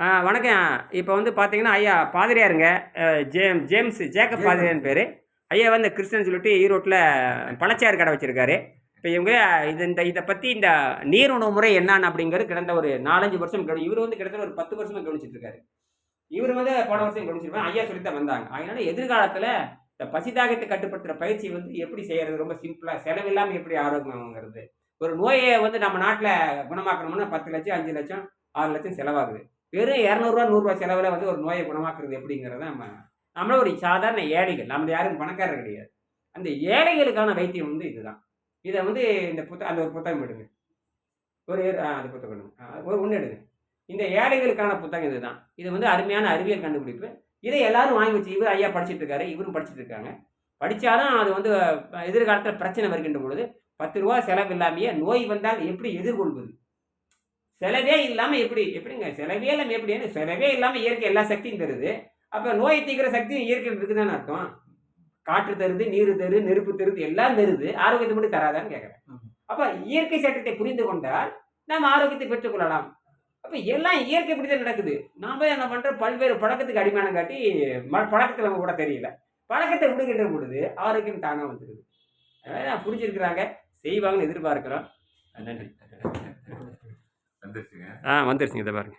வணக்கம். இப்போ வந்து பார்த்தீங்கன்னா ஐயா பாதிரியாருங்க. ஜேம் ஜேம்ஸ் ஜேக்கப் பாதிரியார்னு பேர். ஐயா வந்து கிறிஸ்டன் சொல்லிட்டு ஈரோட்டில் பழச்சாறு கடை வச்சுருக்காரு. இப்போ இவங்க இது இந்த இதை பற்றி இந்த நீர் உணவு முறை என்னன்னு அப்படிங்கிறது கிடந்த ஒரு நாலஞ்சு வருஷம் இவர் வந்து கிட்டத்தட்ட ஒரு பத்து வருஷமா கவனிச்சிட்டு இருக்காரு இவர் வந்து போன வருஷம் கவனிச்சிருப்பாங்க ஐயா சொல்லித்தான் வந்தாங்க. அதனால எதிர்காலத்தில் இந்த பசிதாகத்தை கட்டுப்படுத்துகிற பயிற்சி வந்து எப்படி செய்யறது? ரொம்ப சிம்பிளாக செலவில்லாமல் எப்படி ஆரோக்கியமாங்கிறது. ஒரு நோயை வந்து நம்ம நாட்டில் குணமாக்கணும்னா பத்து லட்சம் அஞ்சு லட்சம் ஆறு லட்சம் செலவாகுது. வெறும் இரநூறுவா நூறுரூவா செலவில் வந்து ஒரு நோயை குணமாக்குறது எப்படிங்கிறத நம்ம நம்மள ஒரு சாதாரண ஏழைகள் நம்ம யாரும் பணக்காரர் கிடையாது. அந்த ஏழைகளுக்கான வைத்தியம் வந்து இதுதான். இதை வந்து இந்த புத்த அந்த ஒரு புத்தகம் எடுங்க. ஒரு ஆ, அந்த புத்தகம் எடுங்க. ஒரு ஒன்று எடுங்க. இந்த ஏழைகளுக்கான புத்தகம் இதுதான். இது வந்து அருமையான அறிவியல் கண்டுபிடிப்பு. இதை எல்லாரும் வாங்கி வச்சு இவர் ஐயா படிச்சுட்டு இருக்காரு இவரும் படிச்சுட்டு இருக்காங்க. படித்தாலும் அது வந்து எதிர்காலத்தில் பிரச்சனை வருகின்ற பொழுது பத்து ரூபா செலவு இல்லாமையே நோய் வந்தால் எப்படி எதிர்கொள்வது? செலவே இல்லாமல் எப்படி? எப்படிங்க? செலவே இல்லாமல் எப்படி? செலவே இல்லாமல் இயற்கை எல்லா சக்தியும் தருது. அப்போ நோயை தீக்கிற சக்தியும் இயற்கை இருக்குதானே அர்த்தம்? காற்று தருது நீர் தருது நெருப்பு தருது எல்லாம் தருது. ஆரோக்கியத்தை மட்டும் தராதான்னு கேட்குறேன் அப்போ இயற்கை சட்டத்தை புரிந்து கொண்டால் நாம் ஆரோக்கியத்தை பெற்றுக்கொள்ளலாம் அப்போ எல்லாம் இயற்கை இப்படி தான் நடக்குது. நாம என்ன பண்ணுறோம் பல்வேறு பழக்கத்துக்கு அடிமானம் காட்டி ம- பழக்கத்தில் நம்ம கூட தெரியல. பழக்கத்தை விடுகின்ற பொழுது ஆரோக்கியம் தானாக வந்துடுது அதனால் புரிஞ்சிருக்கிறாங்க. செய்வாங்கன்னு எதிர்பார்க்குறோம். நன்றி. ஆ வந்துருச்சுங்க இதை பாருங்க.